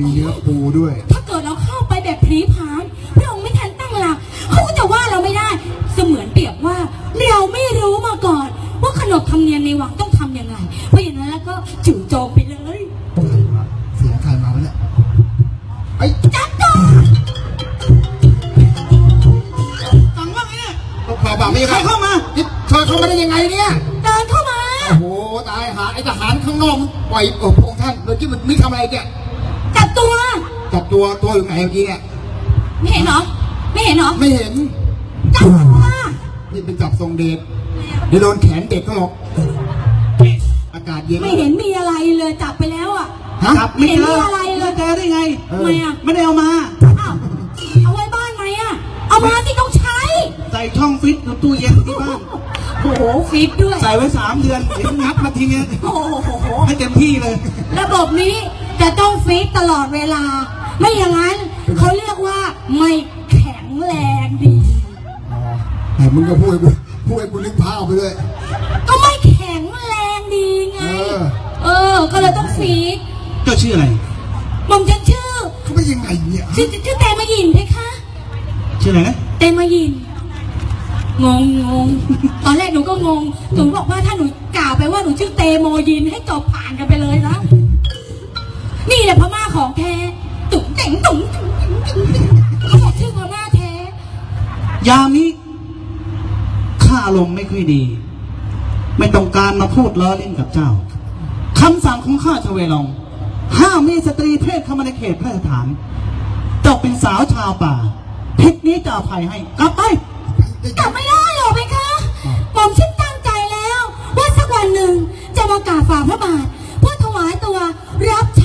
มีเนื้อปูด้วย ถ้าเกิดเราเข้าไปแบบผีผามพระองค์ไม่ทันตั้งหลักเขาก็จะว่าเราไม่ได้ เสมือนเปรียบว่าเราไม่รู้มาก่อน ว่าขนบธรรมเนียมในวังต้องทำยังไง เพราะอย่างนั้นแล้วก็จู่โจมไปเลยเสียงใครมาวะเนี่ยไอ้ยจัดก่อนสั่งว่าไงเนี่ยต้องข่าวบ่าวมีใครเข้ามานี่เธอเข้ามาได้ยังไงเนี่ย เดินเข้ามา โอ้โหตายหาไอ้ทหารข้างนอกมันปล่อยเออพระองค์ท่านโดยที่มันไม่ทำอะไรเนี่ย จับตัว จับตัวตัวอยู่ไหนเมื่อกี้เนี่ยไม่เห็นเหรอ ไม่เห็นเหรอ ไม่เห็น จับตัวนี่เป็นจับทรงเดชเดี๋ยวโดนแขนเด็กเขาหรอก อากาศเย็นไม่เห็นมีอะไรเลยจับไปแล้วอะ ฮะจับไม่เจอเห็นมีอะไรเลยไม่เจอได้ไงเออทำไมอะ ไม่ได้เอามา อ้าว เอาไว้บ้านไหมอะ เอามาสิต้องใช้ ใส่ช่องฟิตในตู้เย็นที่บ้าน โอ้โหฟิตด้วย ใส่ไว้สามเดือนเดี๋ยวงัดมาทีเนี้ยโอ้โห ให้เต็มที่เลย ระบบนี้ จะต้องฟิตตลอดเวลา ไม่อย่างนั้นเขาเรียกว่าไม่แข็งแรงดีอ๋อแต่มึงก็พูดให้กูพูดให้กูนึกภาพไปเลยก็ไม่แข็งแรงดีไง เออ เออ ก็เลยต้องฟิตเจ้าชื่ออะไร หม่อมฉันชื่อ เขาไม่ยังไงเนี่ยชื่อชื่อเตมายินเพคะ ชื่ออะไรนะเตมายิน งงงง ตอนแรกหนูก็งง หนูบอกว่าถ้าหนูกล่าวไปว่าหนูชื่อเตโมยินให้จบผ่านกันไปเลยนะ นี่แหละพม่าของแท้ ตุ๋งเจ๋งตุ๋งตุ๋งตุ๋งตุ๋งเขาบอกชื่อพม่าแท้ ยามนี้ข้าลมณ์ไม่ค่อยดี ไม่ต้องการมาพูดล้อเล่นกับเจ้าคำสั่งของข้าชเวลอง ห้ามมีสตรีเพศเข้ามาในเขตพระสถานเจ้าเป็นสาวชาวป่าทิศนี้จะอภัยให้ กลับไป กลับไม่ได้หรอกเพคะหม่อมฉันตั้งใจแล้ว ว่าสักวันหนึ่งจะมากราบฝ่าพระบาทเพื่อถวายตัวรับใ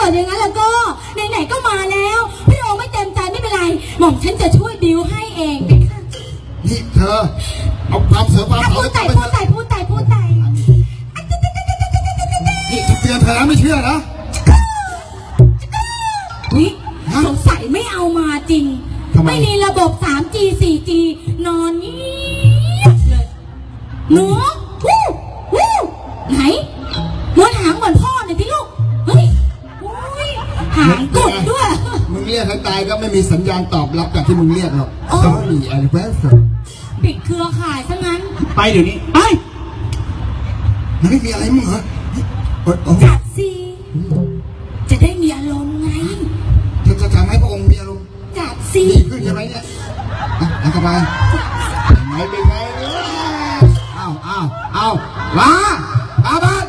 กิดอย่างนั้นแล้วก็ไหนๆก็มาแล้ว พี่องค์ไม่เต็มใจไม่เป็นไร หม่อมฉันจะช่วยบิวให้เองเพคะนี่เธอ เอาความเสือความอะเสืพูอดไต่ไปพูดไต่พูดไต่พูดไต่นี่เตือนเธอแล้วไม่เชื่อนะอุ๊ยฮะสงสัยไม่เอามาจริงทำไมไม่มีระบบ 3G 4G นอนเงียบเลยหนูวู้วู้ไหน หางกดด้วย มึงเรียกให้ตายก็ไม่มีสัญญาณตอบรับจากที่มึงเรียกหรอกอ๋อต้องมีอะไรแวบปิดเครือข่ายซะงั้น ไปเดี๋ยวนี้ไปมันไม่มีอะไรมึงเหรอเออเออจัดสิ จะได้มีอารมณ์ไง เธอจะทำให้พระองค์มีอารมณ์จัดสิ ดีขึ้นใช่ไหมเนี่ยอะแล้วก็ไปเป็นไงเป็นไงเนี่ยอ้าวอ้าวอ้าวลาลาบ้าน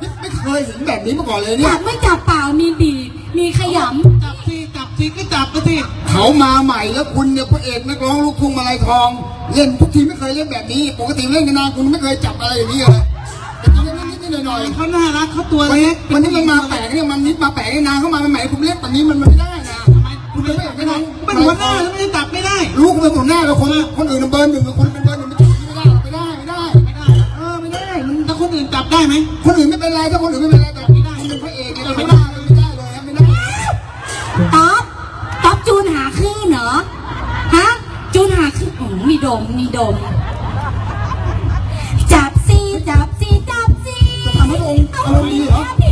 นี่ไม่เคยเห็นแบบนี้มาก่อนเลยเนี่จัย บไม่จับเปล่ามีบีบ มีขยจับสิจับสิก็จับก็สิเขามาใหม่แล้วคุณเนี่ยพระเอกนักร้องลูกทุ่งมาลัยทอง เล่นทุกทีไม่เคยเล่นแบบนี้ ปกติเล่นกันนานคุณไม่เคยจับอะไรอย่างนี้เลยแต่ทีนี้นิดๆหน่อยๆเขาน่ารักเขาตัววันเล็นี้กวันนี้มันมาแปลกเนี่ยมันนิดมาแปลกนานเข้ามาใหม่ๆผมเล่นแบบนี้มันไม่ได้นะคุณเป็นพระเอกนักร้องเป็นหัวหน้าแล้วไม่ได้จับไม่ได้ ลูกเป็นหัวหน้าแล้วคนคนอื่นเบอร์หนึ่งคนเป็นเบอร์หนึ่งไม่ได้ไม่ได้ไม่ได้ ไม่ได้ เออไม่ได้มันถ้าคนอื่นจับได้ไหมคนอื่นไม่เป็นไรถ้าคนอื่นไม่เป็นไร ดมมีดม จับสิจับสิจับสิทำให้องค์อารมณ์ดีเหรอ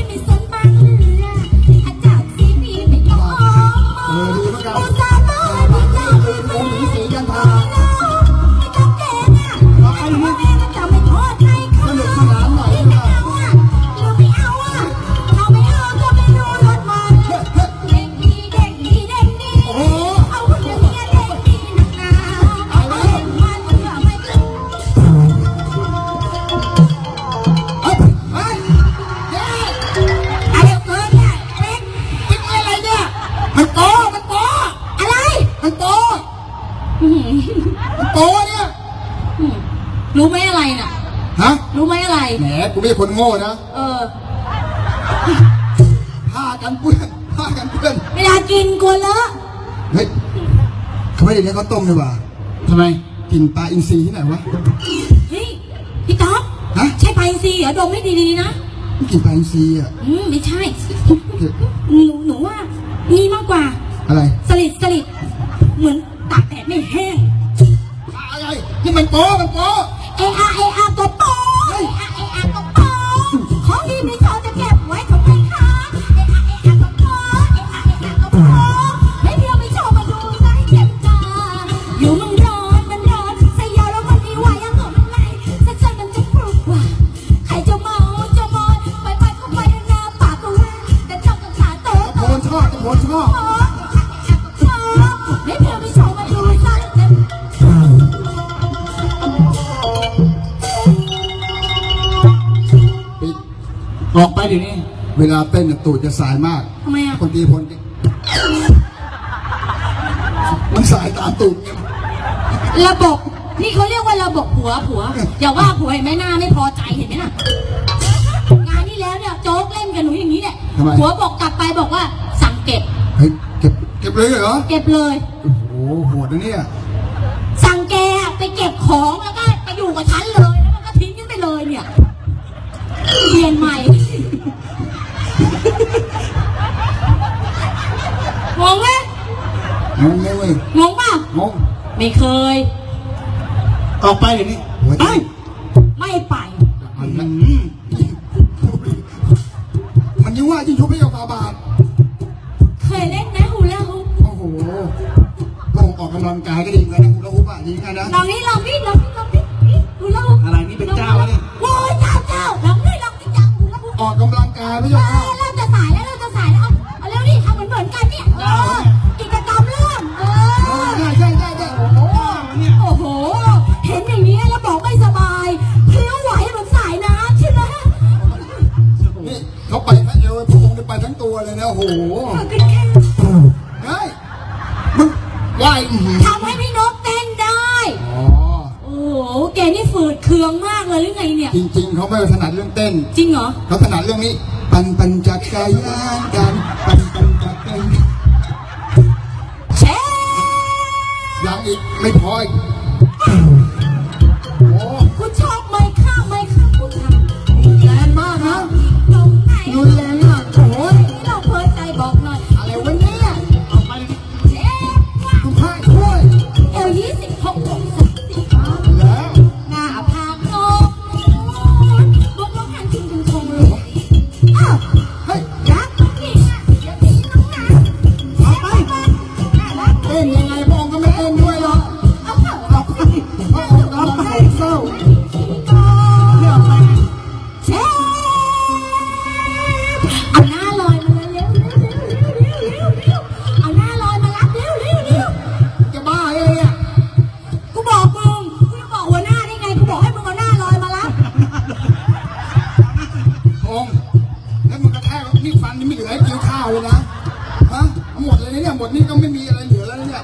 รู้ไหมอะไรน่ะ ฮะ รู้ไหมอะไร แหม กูไม่ใช่คนโง่นะ เออ ผ้ากันเปื้อนผ้ากันเปื้อน เวลากินกลัวเลอะเฮ้ยเขาไม่ได้เลี้ยงข้าวต้มนี่หว่าทำไม กินปลาอินทรีที่ไหนวะ เฮ้ยพี่ต๊อบฮะ ใช่ไปซีเหรอดมให้ดีๆนะ ไม่กินปลาอินทรีอะ อืมไม่ใช่หนูหนูว่านี่มากกว่า อะไรสลิดสลิดเหมือนตากแดดไม่แห้งอะไรที่มันโตมันโตเออาเออกไปเดี๋ยวนี้เวลาเต้นน่ะตูดจะสายมากทำไมอะคนตีพลมันสายตามตูดเนี่ยระบบนี่เขาเรียกว่าระบบผัวผัวอย่าว่าผัวเห็นไหมหน้าไม่พอใจเห็นไหมน่ะงานนี้แล้วเนี่ยโจ๊กเล่นกับหนูอย่างนี้เนี่ยผัวบอกกลับไปบอกว่าสั่งเก็บ เฮ้ยเก็บเก็บเลยเหรอเก็บเลย โอ้โหโหดนะเนี่ยสั่งแกไปเก็บของแล้วก็ไปอยู่กับฉันเลยแล้วมันก็ทิ้งกันไปเลยเนี่ยเปลี่ยนใหม่ งงไหมงงไหมเว้ยงงป่ะงงไม่เคย ออกไปเดี๋ยวนี้หัวใจไปไม่ไปมันอืนะมมันยิ่งว่ายิ่งชุบให้กับฟาบาทเคยเล่นไหมฮูลาฮูปโอ้โหลงออกกำลังกายก็ดีเหมือนกันนะคุณละหุบอะดีกันนะลองนี่ลองนี่ลองนี่ลองนี่นี่ฮูลาฮูปอะไรนี่เป็นเจ้าวะเนี่ยโอ้ยเจ้าเจ้าลองนี่ลองนี่จังฮูลาฮูปออกกำลังกายไม่เอใช่อเริ่มจะสายแล้วเริ่มจะสายแล้วเอา เขาไปทั้งเอวพวกผมไปทั้งตัวเลยนะโอ้โหก็แค่เฮ้ยมึงว่ายอื้อหือทำให้พี่นกเต้นได้ อ๋อโอ้โห แกนี่ฝืดเคืองมากเลยหรือไงเนี่ย จริง ๆ เขาไม่ถนัดเรื่องเต้น จริงเหรอ เขาถนัดเรื่องนี้ ปันปันจักรยานกันปันปันจักรยานเช่ยังอีกไม่พออีก ตรงไหนรุนแรง เลยนะฮะหมดเลยเนี่ยหมดนี่ก็ไม่มีอะไรเหลือแล้วเนี่ย